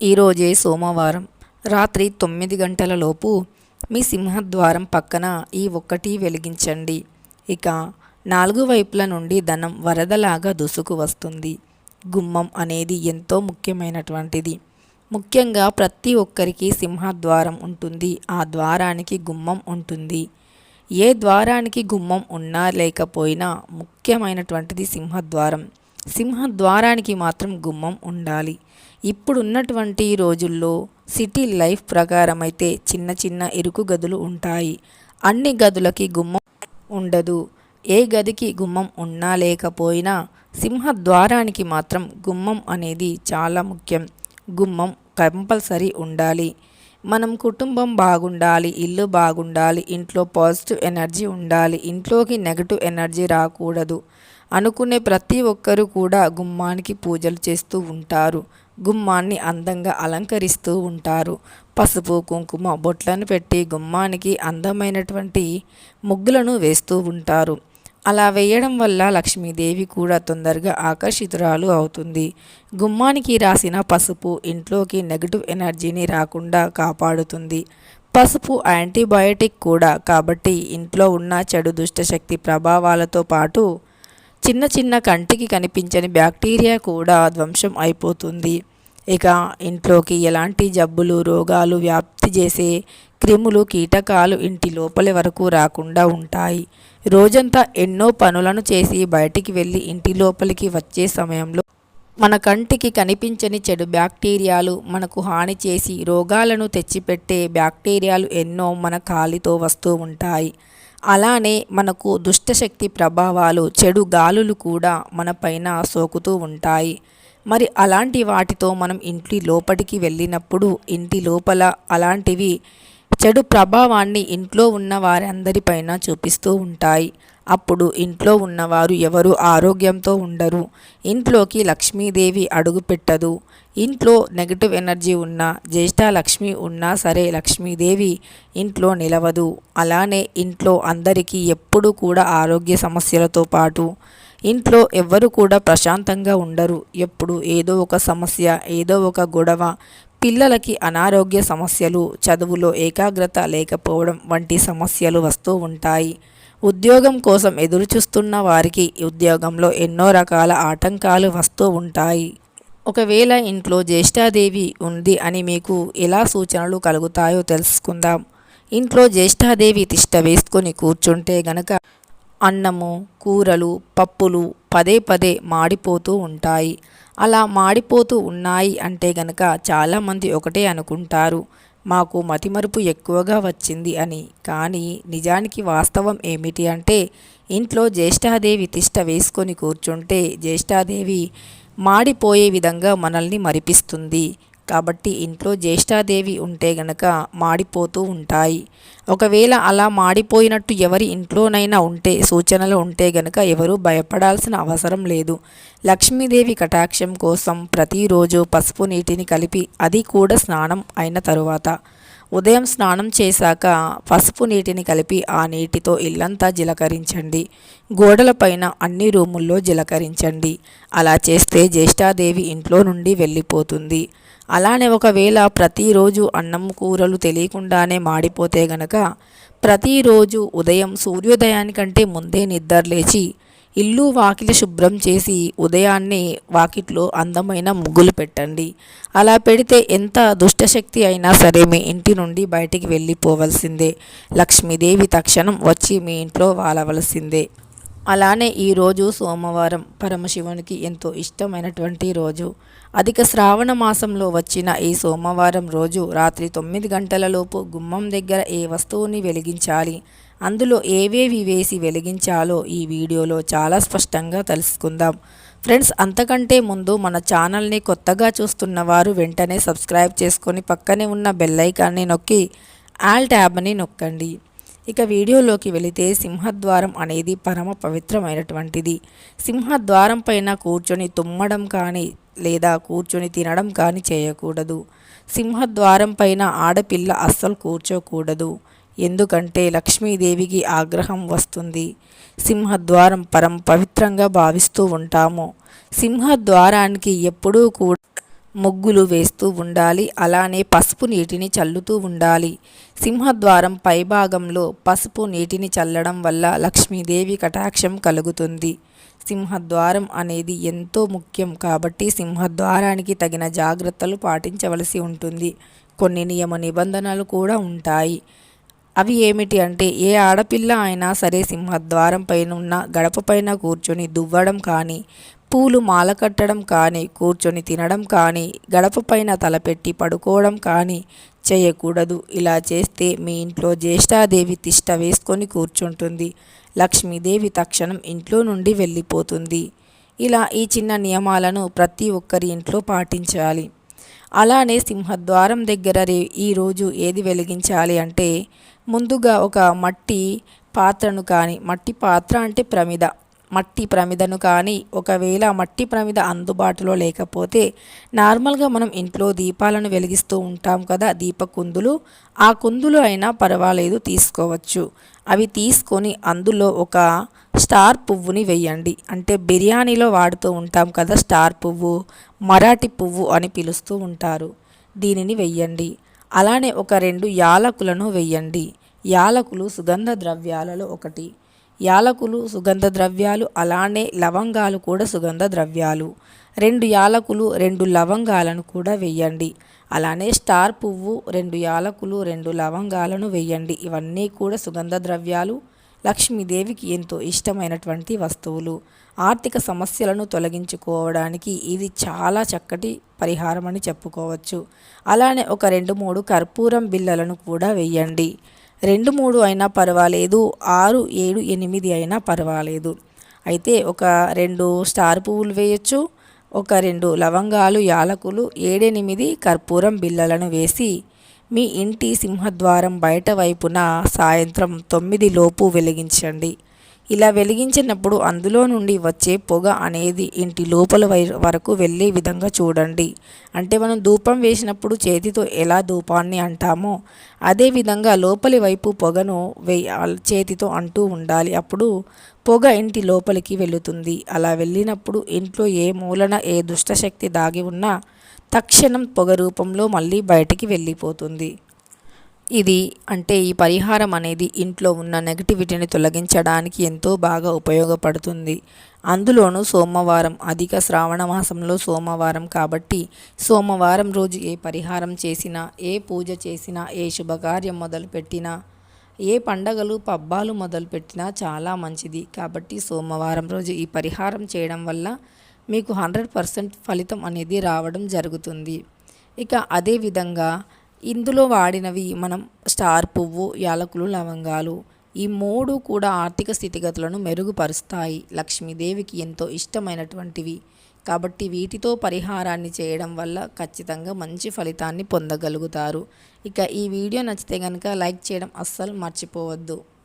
ఈరోజే సోమవారం రాత్రి తొమ్మిది గంటల లోపు మీ సింహద్వారం పక్కన ఈ ఒక్కటి వెలిగించండి. ఇక నాలుగు వైపుల నుండి ధనం వరదలాగా దుసుకు వస్తుంది. గుమ్మం అనేది ఎంతో ముఖ్యమైనటువంటిది. ముఖ్యంగా ప్రతి ఒక్కరికి సింహద్వారం ఉంటుంది ఆ ద్వారానికి గుమ్మం ఉంటుంది. ఏ ద్వారానికి గుమ్మం ఉన్నా లేకపోయినా ముఖ్యమైనటువంటిది సింహద్వారం. సింహద్వారానికి మాత్రం గుమ్మం ఉండాలి. ఇప్పుడున్నటువంటి రోజుల్లో సిటీ లైఫ్ ప్రకారం అయితే చిన్న చిన్న ఇరుకు గదులు ఉంటాయి. అన్ని గదులకి గుమ్మం ఉండదు. ఏ గదికి గుమ్మం ఉన్నా లేకపోయినా సింహద్వారానికి మాత్రం గుమ్మం అనేది చాలా ముఖ్యం. గుమ్మం కంపల్సరీ ఉండాలి. మనం కుటుంబం బాగుండాలి ఇల్లు బాగుండాలి ఇంట్లో పాజిటివ్ ఎనర్జీ ఉండాలి ఇంట్లోకి నెగటివ్ ఎనర్జీ రాకూడదు అనుకునే ప్రతి ఒక్కరూ కూడా గుమ్మానికి పూజలు చేస్తూ ఉంటారు. గుమ్మాన్ని అందంగా అలంకరిస్తూ ఉంటారు. పసుపు కుంకుమ బొట్లను పెట్టి గుమ్మానికి అందమైనటువంటి ముగ్గులను వేస్తూ ఉంటారు. అలా వేయడం వల్ల లక్ష్మీదేవి కూడా తొందరగా ఆకర్షితురాలు అవుతుంది. గుమ్మానికి రాసిన పసుపు ఇంట్లోకి నెగటివ్ ఎనర్జీని రాకుండా కాపాడుతుంది. పసుపు యాంటీబయోటిక్ కూడా కాబట్టి ఇంట్లో ఉన్న చెడు దుష్టశక్తి ప్రభావాలతో పాటు చిన్న చిన్న కంటికి కనిపించని బ్యాక్టీరియా కూడా ధ్వంసం అయిపోతుంది. ఇక ఇంట్లోకి ఎలాంటి జబ్బులు రోగాలు వ్యాప్తి చేసే క్రిములు కీటకాలు ఇంటి లోపలి వరకు రాకుండా ఉంటాయి. రోజంతా ఎన్నో పనులను చేసి బయటికి వెళ్ళి ఇంటి లోపలికి వచ్చే సమయంలో మన కంటికి కనిపించని చెడు బ్యాక్టీరియాలు మనకు హాని చేసి రోగాలను తెచ్చిపెట్టే బ్యాక్టీరియాలు ఎన్నో మన కాలితో వస్తూ ఉంటాయి. అలానే మనకు దుష్టశక్తి ప్రభావాలు చెడు గాలులు కూడా మన పైన సోకుతూ ఉంటాయి. మరి అలాంటి వాటితో మనం ఇంటి లోపలికి వెళ్ళినప్పుడు ఇంటి లోపల అలాంటివి చెడు ప్రభావాన్ని ఇంట్లో ఉన్న వారందరిపైన చూపిస్తూ ఉంటాయి. అప్పుడు ఇంట్లో ఉన్నవారు ఎవరు ఆరోగ్యంతో ఉండరు. ఇంట్లోకి లక్ష్మీదేవి అడుగుపెట్టదు. ఇంట్లో నెగటివ్ ఎనర్జీ ఉన్న జ్యేష్ఠ లక్ష్మి ఉన్నా సరే లక్ష్మీదేవి ఇంట్లో నిలవదు. అలానే ఇంట్లో అందరికీ ఎప్పుడూ కూడా ఆరోగ్య సమస్యలతో పాటు ఇంట్లో ఎవ్వరు కూడా ప్రశాంతంగా ఉండరు. ఎప్పుడు ఏదో ఒక సమస్య ఏదో ఒక గొడవ పిల్లలకి అనారోగ్య సమస్యలు చదువులో ఏకాగ్రత లేకపోవడం వంటి సమస్యలు వస్తూ ఉంటాయి. ఉద్యోగం కోసం ఎదురుచూస్తున్న వారికి ఉద్యోగంలో ఎన్నో రకాల ఆటంకాలు వస్తూ ఉంటాయి. ఒకవేళ ఇంట్లో జ్యేష్ఠాదేవి ఉంది అని మీకు ఎలా సూచనలు కలుగుతాయో తెలుసుకుందాం. ఇంట్లో జ్యేష్ఠాదేవి తిష్ట వేసుకొని కూర్చుంటే గనక అన్నము కూరలు పప్పులు పదే పదే మాడిపోతూ ఉంటాయి. అలా మాడిపోతూ ఉన్నాయి అంటే గనక చాలామంది ఒకటే అనుకుంటారు. మాకు మతిమరుపు ఎక్కువగా వచ్చింది అని. కానీ నిజానికి వాస్తవం ఏమిటి అంటే ఇంట్లో జ్యేష్ఠాదేవి తిష్ట వేసుకొని కూర్చుంటే జ్యేష్ఠాదేవి మాడిపోయే విధంగా మనల్ని మరిపిస్తుంది. కాబట్టి ఇంట్లో జ్యేష్ఠాదేవి ఉంటే గనక మాడిపోతూ ఉంటాయి. ఒకవేళ అలా మాడిపోయినట్టు ఎవరి ఇంట్లోనైనా ఉంటే సూచనలు ఉంటే గనక ఎవరూ భయపడాల్సిన అవసరం లేదు. లక్ష్మీదేవి కటాక్షం కోసం ప్రతిరోజు పసుపు నీటిని కలిపి అది కూడా స్నానం అయిన తరువాత. ఉదయం స్నానం చేశాక పసుపు నీటిని కలిపి ఆ నీటితో ఇల్లంతా జిలకరించండి. గోడలపైన అన్ని రూముల్లో జిలకరించండి. అలా చేస్తే జ్యేష్ఠాదేవి ఇంట్లో నుండి వెళ్ళిపోతుంది. అలానే ఒకవేళ ప్రతిరోజు అన్నం కూరలు తెలియకుండానే మాడిపోతే గనక ప్రతిరోజు ఉదయం సూర్యోదయానికంటే ముందే నిద్ర లేచి ఇల్లు వాకిలి శుభ్రం చేసి ఉదయాన్నే వాకిట్లో అందమైన ముగ్గులు పెట్టండి. అలా పెడితే ఎంత దుష్టశక్తి అయినా సరే మీ ఇంటి నుండి బయటికి వెళ్ళిపోవలసిందే. లక్ష్మీదేవి తక్షణం వచ్చి మీ ఇంట్లో వాలవలసిందే. అలానే ఈరోజు సోమవారం పరమశివునికి ఎంతో ఇష్టమైనటువంటి రోజు. అధిక శ్రావణ మాసంలో వచ్చిన ఈ సోమవారం రోజు రాత్రి తొమ్మిది గంటలలోపు గుమ్మం దగ్గర ఏ వస్తువుని వెలిగించాలి అందులో ఏవేవి వేసి వెలిగించాలో ఈ వీడియోలో చాలా స్పష్టంగా తెలుసుకుందాం. ఫ్రెండ్స్ అంతకంటే ముందు మన ఛానల్ని కొత్తగా చూస్తున్న వారు వెంటనే సబ్స్క్రైబ్ చేసుకొని పక్కనే ఉన్న బెల్లైకాన్ని నొక్కి ఆల్ ట్యాబ్ని నొక్కండి. ఇక వీడియోలోకి వెళితే సింహద్వారం అనేది పరమ పవిత్రమైనటువంటిది. సింహద్వారం పైన కూర్చొని తుమ్మడం కానీ లేదా కూర్చొని తినడం కానీ చేయకూడదు. సింహద్వారం పైన ఆడపిల్ల అస్సలు కూర్చోకూడదు. ఎందుకంటే లక్ష్మీదేవికి ఆగ్రహం వస్తుంది. సింహద్వారం పరం పవిత్రంగా భావిస్తూ ఉంటాము. సింహద్వారానికి ఎప్పుడూ కూడా ముగ్గులు వేస్తూ ఉండాలి. అలానే పసుపు నీటిని చల్లుతూ ఉండాలి. సింహద్వారం పైభాగంలో పసుపు నీటిని చల్లడం వల్ల లక్ష్మీదేవి కటాక్షం కలుగుతుంది. సింహద్వారం అనేది ఎంతో ముఖ్యం కాబట్టి సింహద్వారానికి తగిన జాగ్రత్తలు పాటించవలసి ఉంటుంది. కొన్ని నియమ నిబంధనలు కూడా ఉంటాయి. అవి ఏమిటి అంటే ఏ ఆడపిల్ల అయినా సరే సింహద్వారం పైన ఉన్న గడప పైన కూర్చొని దువ్వడం కానీ పూలు మాల కట్టడం కానీ కూర్చొని తినడం కానీ గడప పైన తలపెట్టి పడుకోవడం కానీ చేయకూడదు. ఇలా చేస్తే మీ ఇంట్లో జ్యేష్ఠాదేవి తిష్ట వేసుకొని కూర్చుంటుంది. లక్ష్మీదేవి తక్షణం ఇంట్లో నుండి వెళ్ళిపోతుంది. ఇలా ఈ చిన్న నియమాలను ప్రతి ఒక్కరి ఇంట్లో పాటించాలి. అలానే సింహద్వారం దగ్గర రే ఈరోజు ఏది వెలిగించాలి అంటే ముందుగా ఒక మట్టి పాత్రను కానీ మట్టి పాత్ర అంటే ప్రమిద. మట్టి ప్రమిదను కానీ ఒకవేళ మట్టి ప్రమిద అందుబాటులో లేకపోతే నార్మల్గా మనం ఇంట్లో దీపాలను వెలిగిస్తూ ఉంటాం కదా దీప కుందులు ఆ కుందులు అయినా పర్వాలేదు తీసుకోవచ్చు. అవి తీసుకొని అందులో ఒక స్టార్ పువ్వుని వెయ్యండి అంటే బిర్యానీలో వాడుతూ ఉంటాం కదా స్టార్ పువ్వు మరాఠీ పువ్వు అని పిలుస్తూ ఉంటారు. దీనిని వెయ్యండి అలానే ఒక రెండు యాలకులను వెయ్యండి యాలకులు సుగంధ ద్రవ్యాలలో ఒకటి. యాలకులు సుగంధ ద్రవ్యాలు అలానే లవంగాలు కూడా సుగంధ ద్రవ్యాలు. రెండు యాలకులు రెండు లవంగాలను కూడా వెయ్యండి అలానే స్టార్ పువ్వు రెండు యాలకులు రెండు లవంగాలను వెయ్యండి ఇవన్నీ కూడా సుగంధ ద్రవ్యాలు. లక్ష్మీదేవికి ఎంతో ఇష్టమైనటువంటి వస్తువులు. ఆర్థిక సమస్యలను తొలగించుకోవడానికి ఇది చాలా చక్కటి పరిహారం అని చెప్పుకోవచ్చు. అలానే ఒక రెండు మూడు కర్పూరం బిళ్ళలను కూడా వెయ్యండి రెండు మూడు అయినా పర్వాలేదు ఆరు ఏడు ఎనిమిది అయినా పర్వాలేదు. అయితే ఒక రెండు స్టార్ పువ్వులు వేయచ్చు ఒక రెండు లవంగాలు యాలకులు ఏడెనిమిది కర్పూరం బిళ్ళలను వేసి మీ ఇంటి సింహద్వారం బయట వైపున సాయంత్రం తొమ్మిది లోపు వెలిగించండి. ఇలా వెలిగించినప్పుడు అందులో నుండి వచ్చే పొగ అనేది ఇంటి లోపల వరకు వెళ్ళే విధంగా చూడండి. అంటే మనం ధూపం వేసినప్పుడు చేతితో ఎలా ధూపాన్ని అంటామో అదేవిధంగా లోపలి వైపు పొగను వే చేతితో అంటూ ఉండాలి. అప్పుడు పొగ ఇంటి లోపలికి వెళుతుంది. అలా వెళ్ళినప్పుడు ఇంట్లో ఏ మూలన ఏ దుష్టశక్తి దాగి ఉన్నా తక్షణం పొగ రూపంలో మళ్ళీ బయటికి వెళ్ళిపోతుంది. ఇది అంటే ఈ పరిహారం అనేది ఇంట్లో ఉన్న నెగటివిటీని తొలగించడానికి ఎంతో బాగా ఉపయోగపడుతుంది. అందులోనూ సోమవారం అధిక శ్రావణ మాసంలో సోమవారం కాబట్టి సోమవారం రోజు ఏ పరిహారం చేసినా ఏ పూజ చేసినా ఏ శుభకార్యం మొదలుపెట్టినా ఏ పండగలు పబ్బాలు మొదలుపెట్టినా చాలా మంచిది. కాబట్టి సోమవారం రోజు ఈ పరిహారం చేయడం వల్ల మీకు హండ్రెడ్ పర్సెంట్ ఫలితం అనేది రావడం జరుగుతుంది. ఇక అదేవిధంగా ఇందులో వాడినవి మనం స్టార్ పువ్వు యాలకులు లవంగాలు ఈ మూడు కూడా ఆర్థిక స్థితిగతులను మెరుగుపరుస్తాయి. లక్ష్మీదేవికి ఎంతో ఇష్టమైనటువంటివి. కాబట్టి వీటితో పరిహారాన్ని చేయడం వల్ల ఖచ్చితంగా మంచి ఫలితాన్ని పొందగలుగుతారు. ఇక ఈ వీడియో నచ్చితే కనుక లైక్ చేయడం అస్సలు మర్చిపోవద్దు.